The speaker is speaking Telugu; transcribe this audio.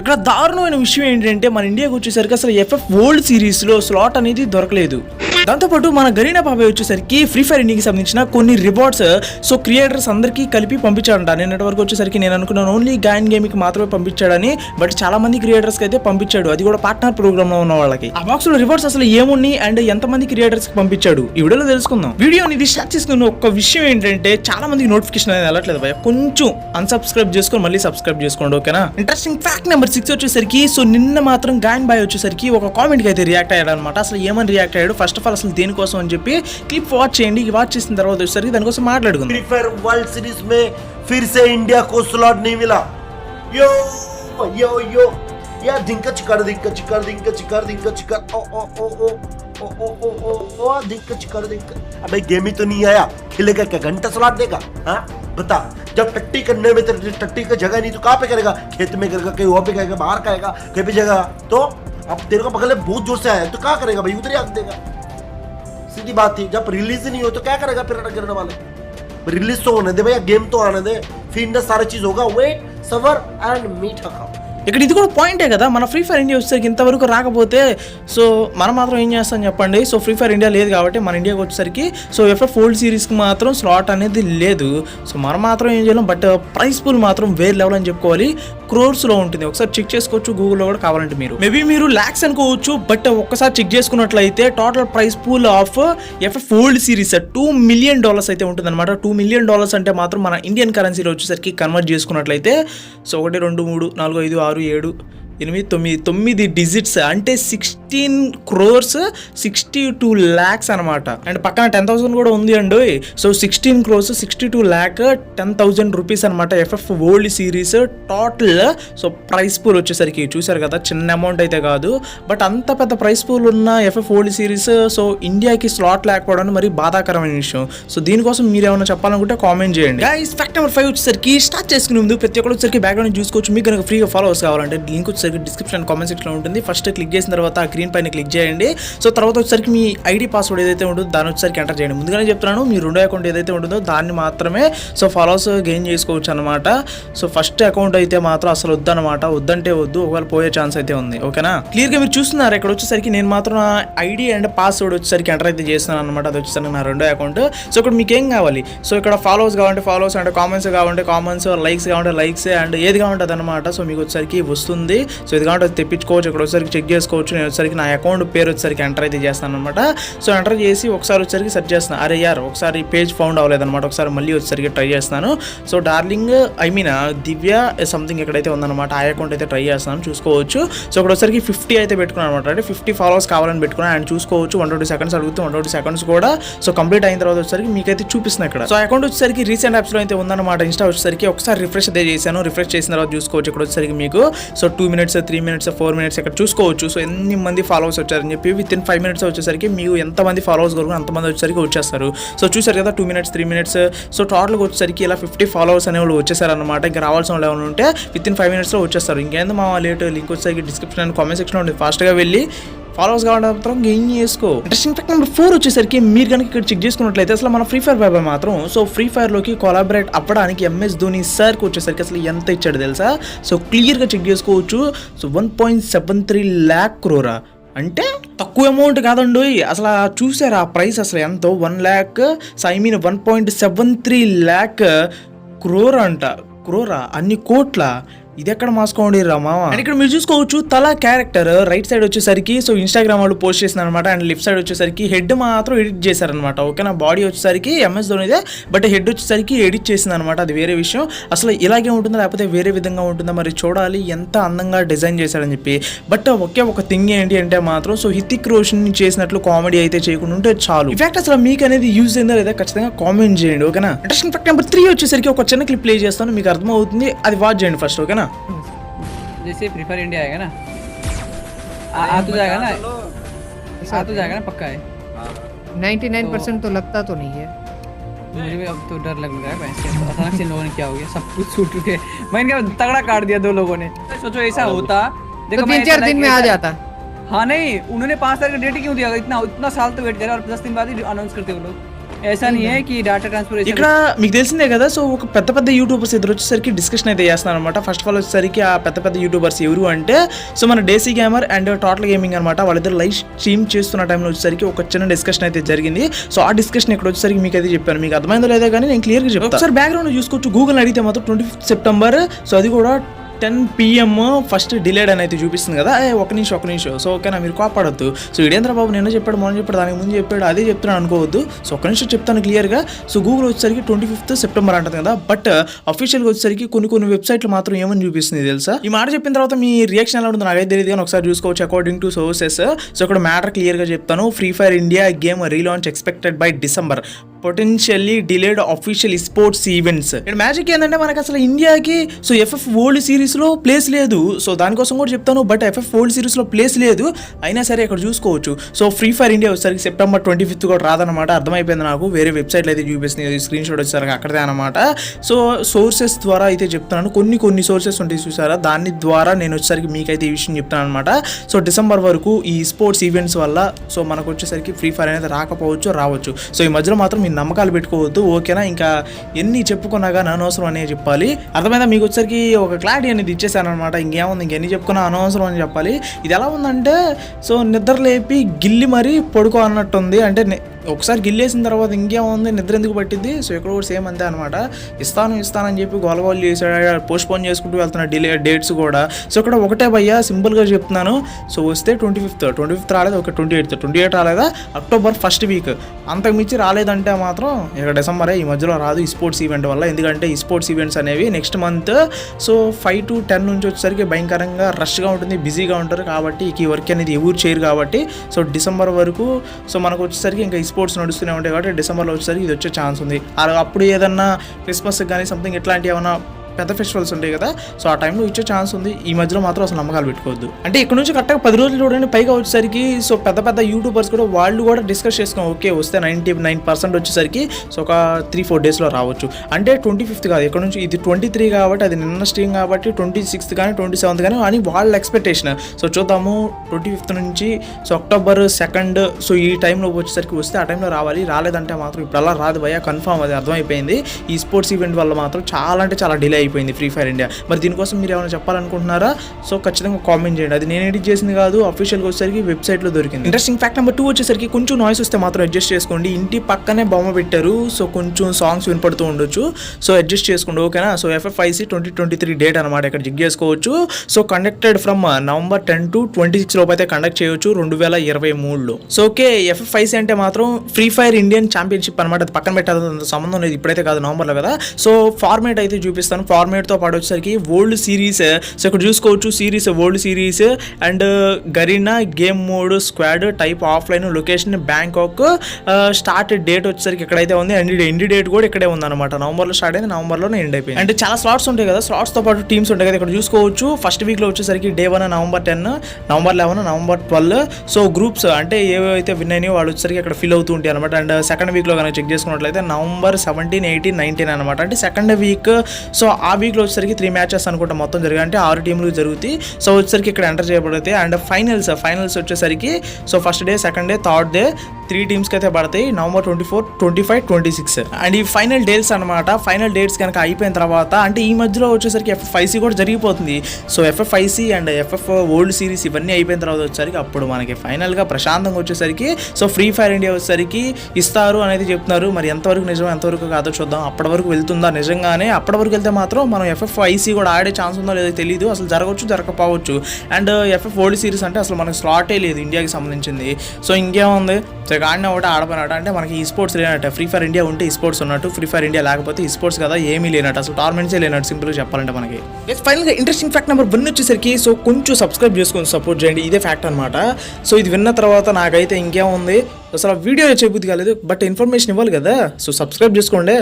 ఇక్కడ దారుణమైన విషయం ఏంటంటే మన ఇండియాకి వచ్చేసరికి అసలు ఎఫ్ఎఫ్ వరల్డ్ సిరీస్లో స్లాట్ అనేది దొరకలేదు. దాంతోపాటు మన గరీనా బాబాయ్ వచ్చేసరికి ఫ్రీ ఫైర్ ఇండియాకి సంబంధించిన కొన్ని రివార్డ్స్ సో క్రియేటర్స్ అందరికీ కలిపి పంపించాడంట. నిన్నటి వరకు వచ్చేసరికి నేను అనుకున్నాను ఓన్లీ గాయన్ గేమ్కి మాత్రమే పంపించాడని బట్ చాలా మంది క్రియేటర్స్కి అయితే పంపించాడు. అది కూడా పార్ట్నర్ ప్రోగ్రామ్లో ఉన్న వాళ్ళకి. ఆ బాక్స్లో రివార్డ్స్ అసలు ఏమున్నాయి అండ్ ఎంతమంది క్రియేటర్స్కి పంపించాడు? ఈ వీడియోలో తెలుసుకుందాం. వీడియో అనేది స్టార్ట్ చేసుకున్న ఒక విషయం ఏంటంటే చాలా మందికి నోటిఫికేషన్ అనేది వెళ్ళట్లేదు భయ కొంచెం అన్సబ్స్క్రైబ్ చేసుకొని మళ్ళీ సబ్స్క్రైబ్ చేసుకోండి ఓకేనా ఇంట్రెస్టింగ్ ఫ్యాక్ట్ నెంబర్ సిక్స్ వచ్చేసరికి సో నిన్న మాత్రం గాయన్ బాయ్ వచ్చేసరికి ఒక కామెంట్కి అయితే రియాక్ట్ అయ్యాడు అనమాట అసలు ఏమని రియాక్ట్ అయ్యాడు? ఫస్ట్ ఆఫ్ ఆల్ అసలు దేనికోసం అని చెప్పి క్లిప్ వాచ్ చేయండి ఈ వాచ్ చేసిన తర్వాత వచ్చేసరికి దానికోసం మాట్లాడుకుందాం फ्री फायर वर्ल्ड सीरीज में फिर से इंडिया को स्लॉट नहीं मिला यो यो यो या दिंका चिकर दिंका चिकर दिंका चिकर दिंका चिकर ओ ओ ओ ओ ओ ओ ओ ओ ओ दिंका चिकर दिंका अबे गेम ही तो नहीं आया खेलेगा क्या घंटा स्लॉट देगा हाँ बता जब टट्टी करने में तेरे टट्टी का जगह नहीं तो कहाँ पे करेगा खेत में करेगा कहीं वहाँ पे करेगा बाहर करेगा कहीं पे जगह तो अब तेरे को बगल में बहुत जोर से आया तो क्या करेगा भाई उधर ही आग देगा सीधी बात थी जब रिलीज ही नहीं हो तो क्या करेगा फिर गिरने वाले रिलीज तो होने दे भैया गेम तो आने दे फिर ना सारी चीज होगा वेट सबर एंड मीठा खाओ ఇక్కడ ఇది కూడా పాయింటే కదా. మన ఫ్రీ ఫైర్ ఇండియా వచ్చేసరికి ఇంతవరకు రాకపోతే సో మనం మాత్రం ఏం చేస్తాం చెప్పండి. సో ఫ్రీ ఫైర్ ఇండియా లేదు కాబట్టి మన ఇండియాకి వచ్చేసరికి సో ఎఫ్ఎఫ్ ఓల్డ్ సిరీస్కి మాత్రం స్లాట్ అనేది లేదు. సో మనం మాత్రం ఏం చేయలేం బట్ ప్రైస్ పూల్ మాత్రం వేరే లెవెల్ అని చెప్పుకోవాలి. క్రోర్స్లో ఉంటుంది. ఒకసారి చెక్ చేసుకోవచ్చు గూగుల్లో కూడా కావాలంటే మీరు. మేబీ మీరు ల్యాక్స్ అనుకోవచ్చు బట్ ఒక్కసారి చెక్ చేసుకున్నట్లయితే total prize pool of FF world series two million dollars అయితే ఉంటుంది అనమాట టూ మిలియన్ డాలర్స్ అంటే మాత్రం మన ఇండియన్ కరెన్సీలో వచ్చేసరికి కన్వర్ట్ చేసుకున్నట్లయితే సో ఒకటి రెండు మూడు నాలుగు ఐదు ఆరు ఆరు ఏడు ఎనిమిది తొమ్మిది తొమ్మిది డిజిట్స్ అంటే sixteen crores sixty two lakhs అనమాట అండ్ పక్కన టెన్ థౌసండ్ కూడా ఉంది అండి so sixteen crores sixty two lakh ten thousand rupees అనమాట FF world series total so prize pool వచ్చేసరికి చూసారు కదా చిన్న అమౌంట్ అయితే కాదు. బట్ అంత పెద్ద ప్రైస్ పూల్ ఉన్న ఎఫ్ఎఫ్ ఓల్డ్ సిరీస్ సో ఇండియాకి స్లాట్ లేకపోవడం మరి బాధాకరమైన విషయం. సో దీనికోసం మీరు ఏమైనా చెప్పాలనుకుంటే కామెంట్ చేయండి. గైస్ ఫ్యాక్ట్ నెంబర్ ఫైవ్ వచ్చేసరికి స్టార్ట్ చేసుకునే ముందు ప్రతి ఒక్కరు వచ్చేసరికి బ్యాక్గ్రౌండ్ చూసుకోవచ్చు. మీకు కనుక ఫ్రీగా ఫాలోవర్స్ కావాలంటే లింక్ వచ్చేసరికి డిస్క్రిప్షన్ కామెంట్ సెక్షన్లో ఉంటుంది. ఫస్ట్ క్లిక్ చేసిన తర్వాత ఆ గ్రీన్ పైన క్లిక్ చేయండి. సో తర్వాత వచ్చేసరికి మీ ఐడి పాస్వర్డ్ ఏదైతే ఉంటుందో దాన్ని వచ్చేసరికి ఎంటర్ చేయండి. ముందుగానే చెప్తున్నాను మీ రెండో అకౌంట్ ఏదైతే ఉంటుందో దాన్ని మాత్రమే సో ఫాలోవర్స్ గెయిన్ చేసుకోవచ్చు అనమాట సో ఫస్ట్ అకౌంట్ అయితే మాత్రం అసలు వద్దనమాట వద్దంటే వద్దు ఒకవేళ పోయే ఛాన్స్ అయితే ఉంది. ఓకేనా క్లియర్గా మీరు చూస్తున్నారు ఇక్కడ వచ్చేసరికి నేను మాత్రం నా ఐడి అండ్ పాస్వర్డ్ వచ్చేసరికి ఎంటర్ అయితే చేస్తున్నాను అనమాట అది వచ్చేసరికి నా రెండో అకౌంట్ సో ఇక్కడ మీకు ఏం కావాలి? సో ఇక్కడ ఫాలోవర్స్ కావాలంటే ఫాలోవర్స్ అండ్ కామెంట్స్ కావాలంటే కామెంట్స్ లైక్స్ కావాలంటే లైక్స్ అండ్ ఏది కావాలంటే అనమాట సో మీకు వచ్చేసరికి వస్తుంది. సో ఇది కాబట్టి తెప్పించుకోవచ్చు ఇక్కడ వచ్చేసరికి చెక్ చేసుకోవచ్చు. నేను వచ్చేసరికి నా అకౌంట్ పేరు వచ్చేసరికి ఎంటర్ అయితే చేస్తాను అనమాట సో ఎంటర్ చేసి ఒకసారి వచ్చేసరికి సెర్చ్ చేస్తాను. అరే యార్ ఒకసారి పేజ్ ఫౌండ్ అవ్వలేదన్నమాట. ఒకసారి మళ్ళీ వచ్చేసరికి ట్రై చేస్తాను. So darling I mean Divya something ఎక్కడైతే ఉందన్నమాట. ఆ అకౌంట్ అయితే ట్రై చేస్తాను చూసుకోవచ్చు. సో ఇక్కడ వచ్చేసరికి ఫిఫ్టీ అయితే పెట్టుకున్నాను అనమాట అంటే ఫిఫ్టీ ఫాలోవర్స్ కావాలని పెట్టుకున్నాను. అండ్ చూసుకోవచ్చు వన్ ట్వంటీ సెకండ్స్ అడుగుతూ వన్ ట్వంటీ సెకండ్స్ కూడా. సో కంప్లీట్ అయిన తర్వాత వచ్చేసరికి మీకైతే చూపిస్తుంది ఇక్కడ. సో అకౌంట్ వచ్చేసరికి రీసెంట్ యాప్స్లో అయితే ఉందన్నమాట. ఇన్స్టా వచ్చేసరికి ఒకసారి రిఫ్రెష్ అయితే చేశాను. రిఫ్రెష్ చేసిన తర్వాత చూసుకోవచ్చు. ఇక్కడ వచ్చేసరికి మీకు. So two minutes minutes three minutes four minutes ఇక్కడ చూసుకోవచ్చు. సో ఎన్ని మంది ఫాలోవర్స్ వచ్చారని చెప్పి విత్ ఇన్ ఫైవ్ మినిట్స్ వచ్చేసరికి మీకు ఎంతమంది ఫాలోవర్స్ కొరకు అంతమంది వచ్చేసరికి వచ్చేస్తారు. సో చూసారు కదా two minutes three minutes so టోటల్గా వచ్చేసరికి ఇలా ఫిఫ్టీ ఫాలోవర్స్ అనే వాళ్ళు వచ్చేసారనమాట ఇంకా రావాల్సిన వాళ్ళు ఉంటే విత్ ఇన్ ఫైవ్ మినిట్స్లో వచ్చేస్తారు. ఇంకేంది మా లేట్ లింక్ వచ్చేసరికి డిస్క్రిప్షన్ అండ్ కామెంట్ సెక్షన్లో ఉంటుంది ఫాస్ట్గా వెళ్ళి ఫాలోవర్స్ కావడం మాత్రం గెయిన్ చేసుకో? ఇంట్రెస్టింగ్ ఫ్యాక్ట్ నెంబర్ ఫోర్ వచ్చేసరికి మీరు కనుక ఇక్కడ చెక్ చేసుకున్నట్లయితే అసలు మన ఫ్రీ ఫైర్ బాబాయ్ మాత్రం సో ఫ్రీ ఫైర్లోకి కొలాబరేట్ అవ్వడానికి ఎంఎస్ ధోని సార్కి వచ్చేసరికి అసలు ఎంత ఇచ్చాడు తెలుసా? సో క్లియర్గా చెక్ చేసుకోవచ్చు. So one point seven three lakh క్రోరా అంటే తక్కువ అమౌంట్ కాదండి. అసలు చూసారు ఆ ప్రైస్ అసలు ఎంతో? One lakh so I mean one point seven three lakh crore అంట. క్రోరా అన్ని కోట్ల? ఇది ఎక్కడ మాసుకోండి రామా అండ్ ఇక్కడ మీరు చూసుకోవచ్చు తల క్యారెక్టర్ రైట్ సైడ్ వచ్చేసరికి సో ఇన్స్టాగ్రామ్ వాళ్ళు పోస్ట్ చేసిన అనమాట అండ్ లెఫ్ట్ సైడ్ వచ్చేసరికి హెడ్ మాత్రం ఎడిట్ చేశారనమాట ఓకేనా బాడీ వచ్చేసరికి ఎంఎస్ ధోనిదే బట్ హెడ్ వచ్చేసరికి ఎడిట్ చేసింది అనమాట అది వేరే విషయం. అసలు ఇలాగే ఉంటుందా లేకపోతే వేరే విధంగా ఉంటుందా మరి చూడాలి ఎంత అందంగా డిజైన్ చేశారని చెప్పి. బట్ ఒకే ఒక థింగ్ ఏంటి అంటే మాత్రం సో హితిక్ రోషన్ చేసినట్లు కామెడీ అయితే చేయకుండా ఉంటే చాలు. ఇన్ఫాక్ట్ అసలు మీకు అనేది యూజ్ అయిందా లేదా ఖచ్చితంగా కామెంట్ చేయండి ఓకేనా ఇంట్రెస్టింగ్ ఫ్యాక్ట్ నెంబర్ త్రీ వచ్చేసరికి ఒక చిన్న క్లిప్ ప్లే చేస్తాను మీకు అర్థమవుతుంది అది వాచ్ చేయండి ఫస్ట్ ఓకేనా जैसे फ्री फायर इंडिया आएगा ना। आ, आ तो जाएगा ना। आ तो जाएगा ना पक्का है। 99% तो लगता तो नहीं है। मुझे भी अब तो डर लग रहा है वैसे अचानक से लोगों ने क्या हो गया सब कुछ छूट चुके मैंने क्या तगड़ा काट दिया दो लोगों ने। सोचो ऐसा होता। देखो तीन चार दिन में आ जाता। हाँ नहीं उन्होंने पाँच तारीख का डेट क्यों दिया? इतना इतना साल तो वेट करा और दस दिन बाद ही अनाउंस करते वो लोग। ఇక్కడ మీకు తెలిసిందే కదా సో ఒక పెద్ద పెద్ద యూట్యూబర్స్ ఇద్దరు వచ్చేసరికి డిస్కషన్ అయితే చేస్తున్నారు అనమాట ఫస్ట్ ఆఫ్ ఆల్ వచ్చేసరికి ఆ పెద్ద పెద్ద యూట్యూబర్స్ ఎవరు అంటే సో మన Daisy gamer and total gaming అనమాట వాళ్ళిద్దరు లైవ్ స్ట్రీమ్ చేస్తున్న టైంలో వచ్చేసరికి ఒక చిన్న డిస్కషన్ అయితే జరిగింది. సో ఆ డిస్కషన్ ఇక్కడ వచ్చేసరికి మీకు అయితే చెప్పాను. మీకు అర్థమైందో లేదో కానీ నేను క్లియర్గా చెప్తాను ఒకసారి బ్యాక్గ్రౌండ్ చూసుకోవచ్చు. గూగుల్ అడిగితే మాత్రం ట్వంటీ ఫిఫ్త్ సెప్టెంబర్ సో అది కూడా టెన్ పిఎం ఫస్ట్ డిలేడ్ అని అయితే చూపిస్తుంది కదా. ఒక నిమిషం ఒక నిమిషం. సో ఓకేనా మీరు కోపడద్దు. సో ఇడేంద్ర బాబు నిన్న చెప్పాడు మొన్న చెప్పాడు దానికి ముందు చెప్పాడు అదే చెప్తున్నాను అనుకోవద్దు. సో ఒక నిమిషం చెప్తాను క్లియర్గా. సో గూగుల్ వచ్చేసరికి ట్వంటీ ఫిఫ్త్ సెప్టెంబర్ అంటుంది కదా. బట్ అఫీషియల్గా వచ్చేసరికి కొన్ని కొన్ని వెబ్సైట్లు మాత్రం ఏమని చూపిస్తుంది తెలుసా? ఈ మాట చెప్పిన తర్వాత మీ రియాక్షన్ ఎలా ఉంటుంది నాకైతే తెలియదు కానీ ఒకసారి చూసుకోవచ్చు అకార్డింగ్ టు సోర్సెస్ సో ఇక్కడ మ్యాటర్ క్లియర్గా చెప్తాను. Free fire India game relaunch expected by December potentially delayed official sports events ఇక్కడ మ్యాజిక్ ఏంటంటే మనకు అసలు ఇండియాకి సో ఎఫ్ఎఫ్ వరల్డ్ సిరీస్లో ప్లేస్ లేదు. సో దానికోసం కూడా చెప్తాను బట్ ఎఫ్ఎఫ్ వరల్డ్ సిరీస్లో ప్లేస్ లేదు. అయినా సరే ఇక్కడ చూసుకోవచ్చు. సో ఫ్రీ ఫైర్ ఇండియా వచ్చేసరికి సెప్టెంబర్ ట్వంటీ ఫిఫ్త్ కూడా రాదనమాట అర్థమైపోయింది నాకు. వేరే వెబ్సైట్లో అయితే చూపిస్తుంది. స్క్రీన్ షాట్ వచ్చేసరికి అక్కడే అనమాట సో సోర్సెస్ ద్వారా అయితే చెప్తున్నాను. కొన్ని కొన్ని సోర్సెస్ ఉంటాయి చూసారా? దాని ద్వారా నేను వచ్చేసరికి మీకైతే ఈ విషయం చెప్తాను అనమాట సో డిసెంబర్ వరకు ఈ స్పోర్ట్స్ ఈవెంట్స్ వల్ల సో మనకు వచ్చేసరికి ఫ్రీ ఫైర్ అనేది రాకపోవచ్చు రావచ్చు. సో ఈ మధ్యలో మాత్రం నమ్మకాలు పెట్టుకోవద్దు ఓకేనా? ఇంకా ఎన్ని చెప్పుకున్నా కానీ అనవసరం అనే చెప్పాలి. అర్థమైందా? మీకు వచ్చరికి ఒక క్లారిటీ అనేది ఇచ్చేసానమాట ఇంకేముంది? ఇంకెన్ని చెప్పుకున్నా అనవసరం అని చెప్పాలి. ఇది ఎలా ఉందంటే సో నిద్ర లేపి గిల్లి మరీ పడుకో అన్నట్టుంది. అంటే ఒకసారి గిల్లేసిన తర్వాత ఇంకేముంది నిద్ర ఎందుకు పట్టింది సో ఇక్కడ కూడా సేమ్ అంతే అనమాట ఇస్తాను ఇస్తానని చెప్పి గోలగోలు చేసాడు పోస్ట్ పోన్ చేసుకుంటూ వెళ్తున్న డిలే డేట్స్ కూడా. సో ఇక్కడ ఒకటే భయ్యా సింపుల్గా చెప్తున్నాను. సో వస్తే ట్వంటీ ఫిఫ్త్. ట్వంటీ ఫిఫ్త్ రాలేదు? ఒక ట్వంటీ ఎయిత్. ట్వంటీ ఎయిట్ రాలేదా? October first week. అంతకుమించి రాలేదంటే మాత్రం ఇక డిసెంబరే ఈ మధ్యలో రాదు ఈ స్పోర్ట్స్ ఈవెంట్ వల్ల. ఎందుకంటే ఈ స్పోర్ట్స్ ఈవెంట్స్ అనేవి next month. So five to ten నుంచి వచ్చేసరికి భయంకరంగా రష్గా ఉంటుంది బిజీగా ఉంటారు. కాబట్టి ఈ వర్క్ అనేది ఎవరు చేయరు కాబట్టి. సో డిసెంబర్ వరకు. సో మనకు వచ్చేసరికి ఇంకా ఈ స్పోర్ట్స్ స్పోర్ట్స్ నడుస్తూనే ఉంటాయి కాబట్టి డిసెంబర్లో వచ్చేసరికి ఇది వచ్చే ఛాన్స్ ఉంది. అప్పుడు ఏదన్నా క్రిస్మస్కి కానీ సంథింగ్ ఇట్లాంటి ఏమైనా పెద్ద ఫెస్టివల్స్ ఉంటాయి కదా సో ఆ టైంలో ఇచ్చే ఛాన్స్ ఉంది. ఈ మధ్యలో మాత్రం అసలు నమ్మకాలు పెట్టుకోవద్దు. అంటే ఇక్కడ నుంచి కరెక్ట్గా పది రోజులు చూడండి పైగా వచ్చేసరికి సో పెద్ద పెద్ద యూట్యూబర్స్ కూడా వాళ్ళు కూడా డిస్కస్ చేసుకుని ఓకే వస్తే నైంటీ నైన్ పర్సెంట్ వచ్చేసరికి సో ఒక త్రీ ఫోర్ డేస్లో రావచ్చు. అంటే ట్వంటీ ఫిఫ్త్ కాదు ఇక్కడ నుంచి ఇది ట్వంటీ త్రీ కాబట్టి అది నిన్న స్ట్రీమ్ కాబట్టి ట్వంటీ సిక్స్త్ కానీ ట్వంటీ సెవెంత్ కానీ అని వాళ్ళ ఎక్స్పెక్టేషన్ సో చూద్దాము ట్వంటీ ఫిఫ్త్ నుంచి సో అక్టోబర్ సెకండ్ సో ఈ టైంలో వచ్చేసరికి వస్తే ఆ టైంలో రావాలి. రాలేదంటే మాత్రం ఇప్పుడు అలా రాదు భయ్యా కన్ఫామ్ అది అర్థమైపోయింది. ఈ స్పోర్ట్స్ ఈవెంట్ వల్ల మాత్రం చాలా అంటే చాలా డిలే అయిపోయింది. అయిపోయింది ఫ్రీ ఫైర్ ఇండియా. మరి దీనికోసం మీరు ఏమైనా చెప్పాలనుకుంటున్నారా? సో ఖచ్చితంగా కామెంట్ చేయండి. అది నేను ఎడిట్ చేసింది కాదు అఫీషియల్గా వచ్చేసరికి వెబ్సైట్లో దొరికింది. ఇంట్రెస్టింగ్ ఫ్యాక్ట్ నెంబర్ టూ వచ్చేసరికి కొంచెం నాయిస్ వస్తే మాత్రం అడ్జస్ట్ చేసుకోండి. ఇంటి పక్కనే బొమ్మ పెట్టారు సో కొంచెం సాంగ్స్ వినపడుతూ ఉండొచ్చు. సో అడ్జస్ట్ చేసుకోండి ఓకేనా so FFIC twenty twenty three date అనమాట ఇక్కడ జిగ్ చేసుకోవచ్చు. So conducted from November ten to twenty six లోపు అయితే కండక్ట్ చేయొచ్చు రెండు వేల ఇరవై మూడులో. సో ఓకే ఎఫ్ఎఫ్ఐసి అంటే మాత్రం ఫ్రీ ఫైర్ ఇండియన్ ఛాంపియన్షిప్ అనమాట అది పక్కన పెట్టాల్సిన సంబంధం లేదు. ఇప్పుడైతే కాదు నవంబర్లో కదా? సో ఫార్మేట్ అయితే చూపిస్తాను. ఫార్మేట్తో పాటు వచ్చేసరికి వరల్డ్ సిరీస్ సో ఇక్కడ చూసుకోవచ్చు series world series and Garena game mode squad type offline location Bangkok start date వచ్చేసరికి ఇక్కడైతే ఉంది. అండ్ ఎండ్ డేట్ కూడా ఇక్కడే ఉంది అనమాట నవంబర్లో స్టార్ట్ అయింది నవంబర్లోనే ఎండ్ అయిపోయింది. అంటే చాలా స్లాట్స్ ఉంటాయి కదా స్లాట్స్తో పాటు టీమ్స్ ఉంటాయి కదా. ఇక్కడ చూసుకోవచ్చు ఫస్ట్ వీక్లో వచ్చేసరికి day one November ten November eleven November twelve so groups అంటే ఏవైతే విన్ అయినాయో వాళ్ళు వచ్చేసరికి అక్కడ ఫిల్ అవుతూ ఉంటాయి అనమాట అండ్ సెకండ్ వీక్లో కనుక చెక్ చేసుకున్నట్లయితే నవంబర్ సెవెంటీన్ ఎయిటీన్ నైన్టీన్ అనమాట అంటే సెకండ్ వీక్ సో ఆ వీక్లో వచ్చేసరికి త్రీ మ్యాచెస్ అనుకుంటా మొత్తం జరిగాయంటే ఆరు టీంలు జరుగుతాయి. సో వచ్చేసరికి ఇక్కడ ఎంటర్ చేయబడతాయి. అండ్ ఫైనల్స్ ఫైనల్స్ వచ్చేసరికి so first day second day third day three టీమ్స్కి అయితే పడతాయి. November twenty four twenty five twenty six and ఈ ఫైనల్ డేట్స్ అనమాట ఫైనల్ డేట్స్ కనుక అయిపోయిన తర్వాత అంటే ఈ మధ్యలో వచ్చేసరికి ఎఫ్ఎఫ్ఐసి కూడా జరిగిపోతుంది. So FFIC and FF world series ఇవన్నీ అయిపోయిన తర్వాత వచ్చేసరికి అప్పుడు మనకి ఫైనల్గా ప్రశాంతంగా వచ్చేసరికి సో ఫ్రీ ఫైర్ ఇండియా వచ్చేసరికి ఇస్తారు అనేది చెప్తున్నారు. మరి ఎంతవరకు నిజం ఎంతవరకు కాదో చూద్దాం. అప్పటి వరకు వెళ్తుందా? నిజంగానే అప్పటి వరకు వెళ్తే మాత్రం మనం ఎఫ్ఎఫ్ ఐసీ కూడా ఆడే ఛాన్స్ ఉందో లేదో తెలియదు అసలు జరగవచ్చు జరగకపోవచ్చు. అండ్ ఎఫ్ఎఫ్ ఓల్డ్ సిరీస్ అంటే అసలు మనకి స్లాటే లేదు ఇండియాకి సంబంధించింది. సో ఇంకేముంది? సో ఇక ఆడిన ఒకటి ఆడపోయినట్టు అంటే మనకి ఈ స్పోర్ట్స్ లేనట్టు. ఫ్రీ ఫైర్ ఇండియా ఉంటే ఈ స్పోర్ట్స్ ఉన్నట్టు. ఫ్రీ ఫైర్ ఇండియా లేకపోతే ఈ స్పోర్ట్స్ కదా ఏమీ లేనట్టు. అసలు టోర్నమెంట్సే లేనట్టు సింపుల్గా చెప్పాలంటే మనకి. ఫైనల్గా ఇంట్రెస్టింగ్ ఫ్యాక్ట్ నెంబర్ వన్ వచ్చేసరికి సో కొంచెం సబ్స్క్రైబ్ చేసుకొని సపోర్ట్ చేయండి. ఇదే ఫ్యాక్ట్ అనమాట సో ఇది విన్న తర్వాత నాకైతే ఇంకేముంది? అసలు వీడియో చెప్పబుద్ధి కాలేదు. బట్ ఇన్ఫర్మేషన్ ఇవ్వాలి కదా. సో సబ్స్క్రైబ్ చేసుకోండి.